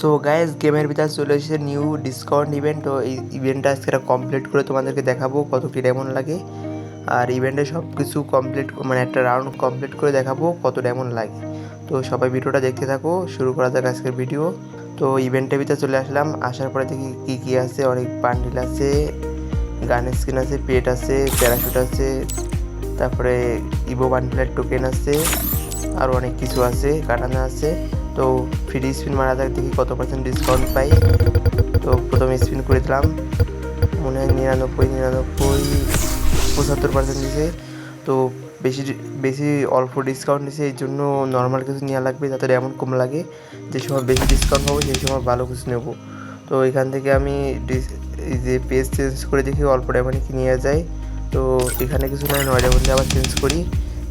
So guys গেমের ভিতরে চলে এসেছে নিউ ডিসকাউন্ট ইভেন্ট তো এই ইভেন্টটা আজকে কমপ্লিট করে তোমাদেরকে দেখাবো কত কী ডায়মন্ড লাগে। আর ইভেন্টে সব কিছু কমপ্লিট মানে একটা রাউন্ড কমপ্লিট করে দেখাবো কত ডায়মন্ড লাগে। তো সবাই ভিডিওটা দেখতে থাকো, শুরু করা যাক আজকের ভিডিও তো ইভেন্টের ভিতরে চলে আসলাম, আসার পরে দেখি কী কী আছে। অনেক বান্ডিল আছে গানের স্কিন আছে পেট আছে প্যারাশুট আছে, তারপরে ইভো বান্ডিলের টোকেন আছে, আর অনেক কিছু আছে কাটানা আছে। তো ফ্রি স্পিন মারা যাক, দেখি কত পার্সেন্ট ডিসকাউন্ট পাই। তো প্রথমে স্পিন করে দিলাম। মনে হয় নিরানব্বই নিরানব্বই, পঁচাত্তর পার্সেন্ট দিছে। তো বেশি বেশি অল্প ডিসকাউন্ট দিছে, এই জন্য নর্মাল কিছু নেওয়া লাগবে যাতে এমন কম লাগে যে সময় বেশি ডিসকাউন্ট পাবো সেই সময় ভালো কিছু নেব। তো এখান থেকে আমি যে পেজ চেঞ্জ করে দেখি, অল্প ডায়মন্ডে কি নেওয়া যায়। তো এখানে কিছু নয় নয় ডায়মন্ডে আবার চেঞ্জ করি।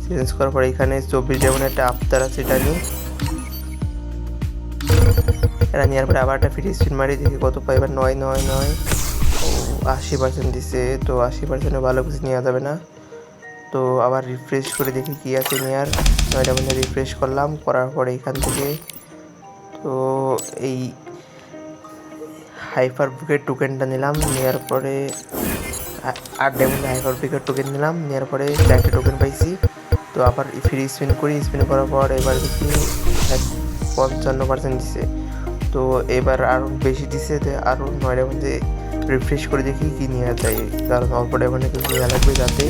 চেঞ্জ করার পর এখানে চব্বিশ ডায়মন্ড একটা আফতার আছে, এটা নিই। এটা নেওয়ার পরে আবার একটা ফ্রি স্পিন মারি দেখি কত পাই? এবার নয় নয় নয়। আশি পার্সেন্ট দিছে, তো আশি পার্সেন্টে ভালো কিছু নেওয়া যাবে না। তো আবার রিফ্রেশ করে দেখি কী আছে নেওয়ার নয়টা মধ্যে রিফ্রেশ করলাম, করার পরে এখান থেকে। তো এই হাইফার বুকের টোকেনটা নিলাম, নেওয়ার পরে আট ডায়মন্ডে হাইফার বুকের টোকেন নিলাম, নেওয়ার পরে চারটে টোকেন পাইছি। তো আবার ফ্রি স্পিন করি স্পিন করার পর এবার দেখি পঞ্চান্ন পার্সেন্ট দিছে। তো এবার আরও বেশি দিছে তো আরও নয়টার মধ্যে রিফ্রেশ করে দেখি কী নেওয়া যায়। কারণ অল্প ডায়মন্ডে কিছু নেওয়া লাগবে যাতে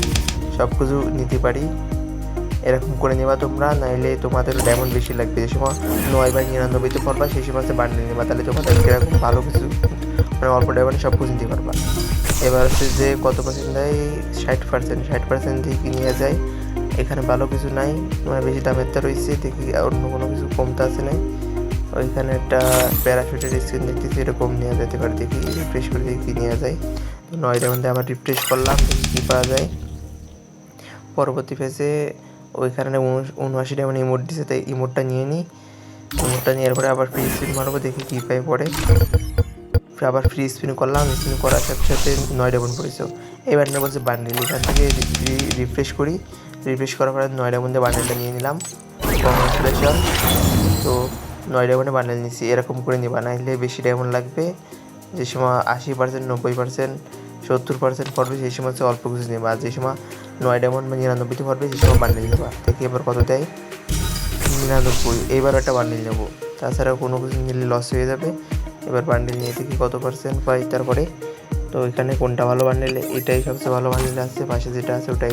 সব কিছু নিতে পারি। এরকম করে নেবা তোমরা, নাইলে তোমাদের ডায়মন্ড বেশি লাগবে। যে সময় নয় বা নিরানব্বইতে পড়বা, সেই সময় বান্ডেল নেবা। তাহলে তোমাদের এরকম ভালো কিছু মানে অল্প ডায়মন্ডে সব কিছু নিতে পারবা। এবার হচ্ছে যে কত পার্সেন্ট দেয়? ষাট পার্সেন্ট ষাট পার্সেন্ট দিয়ে কি নিয়ে যায়? এখানে ভালো কিছু নাই। মানে বেশি দামের তা রয়েছে। দেখি অন্য কোনো কিছু কমতে আছে নাই। ওইখানে একটা প্যারাশুটের স্ক্রিন দেখতেছি, এরকম নেওয়া যেতে পারে, দেখি রিফ্রেশ করে দেখি কী নেওয়া যায়। তো নয়টার মধ্যে আবার রিফ্রেশ করলাম, দেখি কী পাওয়া যায়। পরবর্তী ফেজে ওইখানে উন- উনআশিটা মানে ইমোট দিছে, তাই ইমোটটা নিয়ে নিই। ইমোটটা নেওয়ার পরে আবার ফ্রি স্পিন মারবো, দেখি কী পাই পরে। আবার ফ্রি স্পিন করলাম স্পিন করার সাথে সাথে নয় ডাবন পড়েছে এবার নিয়ে বলছে বান্ডিল এখান থেকে রিফ্রেশ করি। রিফ্রেশ করার পরে নয় ডাবন্দে বান্ডিলটা নিয়ে নিলাম। কংগ্রেচুলেশন তো নয় ডায়মন্ডে বান্ডেল নিছি। এরকম করে নিবা নাইলে বেশি ডায়মন্ড লাগবে। যে সময় আশি পার্সেন্ট নব্বই পার্সেন্ট সত্তর পার্সেন্ট পড়বে, সেই সময় হচ্ছে অল্প কিছু নেবা। আর যে সময় নয় ডায়মন্ড বা নিরানব্বইতে পড়বে, সেই সময় বান্ডেল নেবা। দেখি এবার কত দেয়। নিরানব্বই। এবার একটা বান্ডিল নেব। তাছাড়া কোনো কিছু নিলে লস হয়ে যাবে। এবার বান্ডিল নিয়ে দেখি কত পার্সেন্ট পাই তারপরে। তো এখানে কোনটা ভালো বান্ডেল এটাই সবচেয়ে ভালো বান্ডেল আছে। পাশে যেটা আছে ওটাই।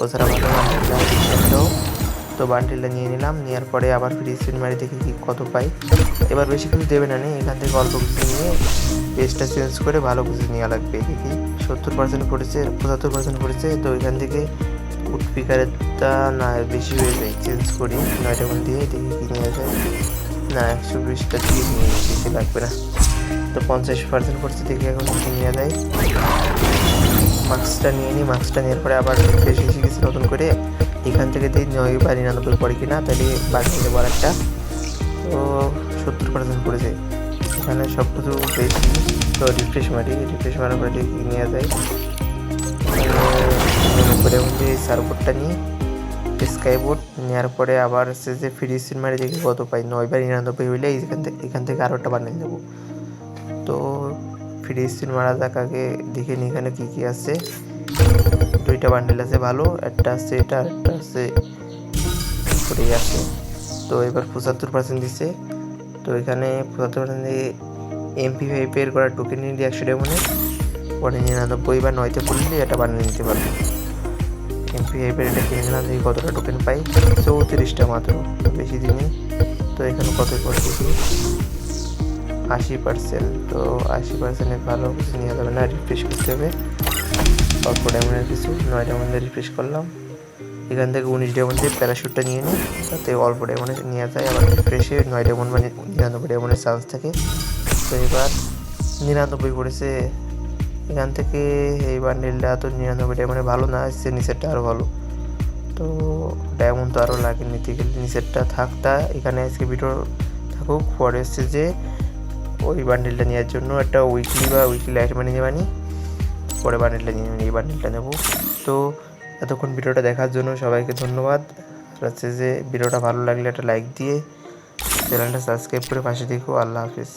ওছাড়া ভালো একটাও। তো বান্ডেলটা নিয়ে নিলাম নেওয়ার পরে আবার ফ্রি স্পিন মারি দেখি কি কত পাই। এবার বেশি কিছু দেবে না নি এখান থেকে অল্প কিছু নিয়ে পেজটা চেঞ্জ করে ভালো কিছু নেওয়া লাগবে দেখি সত্তর পার্সেন্ট পড়েছে পঁচাত্তর পার্সেন্ট পড়েছে তো এখান থেকে উডপিকারেরটা না বেশি হয়ে যায় চেঞ্জ করি নয়টা মধ্যে দিয়ে দেখি কী নেওয়া যায়। না একশো বিশটা দিয়ে নিয়ে নিই, বেশি লাগবে না। তো পঞ্চাশ পার্সেন্ট পড়ছে দেখি এখন কী নেওয়া যায়। মাস্কটা নিয়ে নিই মাস্কটা নেওয়ার পরে আবার বেশি গেছি নতুন করে। এখান থেকে দিই নয় বা নিরানব্বই পড়ে কিনা, তাহলে নেব আর একটা তো সত্তর পার্সেন্ট পড়েছে। এখানে সব কিছু বেশি তো রিফ্রেশ মারি। রিফ্রেশ মারার পরে দেখি নেওয়া যায় নিরানব্বইয়ের মধ্যে সার্বোর্ডটা নিই স্কাই বোর্ড, নেওয়ার পরে আবার সে যে ফ্রি সিন মারি, দেখি কত পাই। নয় বা নিরানব্বই হইলে এখান থেকে এখান থেকে আরও একটা বানিয়ে নেব। তো ফ্রি স্পিন মারা যাক আগে, দেখে নি এখানে কী কী আছে। দুইটা বান্ডেল আছে ভালো, একটা আছে এটা, একটা আছে উপরেই আছে। তো এবার পঁচাত্তর পার্সেন্ট দিছে। তো এখানে পঁচাত্তর পার্সেন্ট দিয়ে এমপি ফাইভের করা টোকেন নিয়ে একশো ডেমনে পরে নিরানব্বই বা নয়তে পড়লে এটা বানিয়ে নিতে পারবে। এমপি ফাইভের এটা কিনে নিলাম, দেখি কতটা টোকেন পাই। চৌত্রিশটা মাত্র, বেশি দিনই তো এখানে কত পড়ছে আশি পার্সেন্ট তো আশি পার্সেন্টে ভালো কিছু নেওয়া যাবে না রিফ্রেশ করতে হবে। অল্প ডায়মন্ডের কিছু নয় ডায়মন্ডে রিফ্রেশ করলাম। এখান থেকে উনিশ ডায়মন্ডের প্যারাশুটটা নিয়ে নিই তাতে অল্প ডায়মন্ডে নেওয়া যায়, আবার রিফ্রেশে নয় ডায়মন্ড মানে নিরানব্বই ডায়মন্ডের চান্স থাকে। তো এবার নিরানব্বই পড়েছে এখান থেকে এই বান্ডেলটা তো নিরানব্বই ডায়মন্ডে ভালো না, এসছে নিচেরটা আরও ভালো। তো ডায়মন্ড তো আরও লাগে নিতে গেলে নিচেরটা থাকতা এখানে আজকে ভিডিও থাকুক। পরে এসছে যে ওই বান্ডেলটা নেওয়ার জন্য একটা উইকলি বা উইকলি লাইট মানে নেবানি। পরে বান্ডেলটা নিয়ে এই বান্ডেলটা নেব। তো এতক্ষণ ভিডিওটা দেখার জন্য সবাইকে ধন্যবাদ। হচ্ছে যে ভিডিওটা ভালো লাগলে একটা লাইক দিয়ে চ্যানেলটা সাবস্ক্রাইব করে পাশে দেখো। আল্লাহ হাফিজ।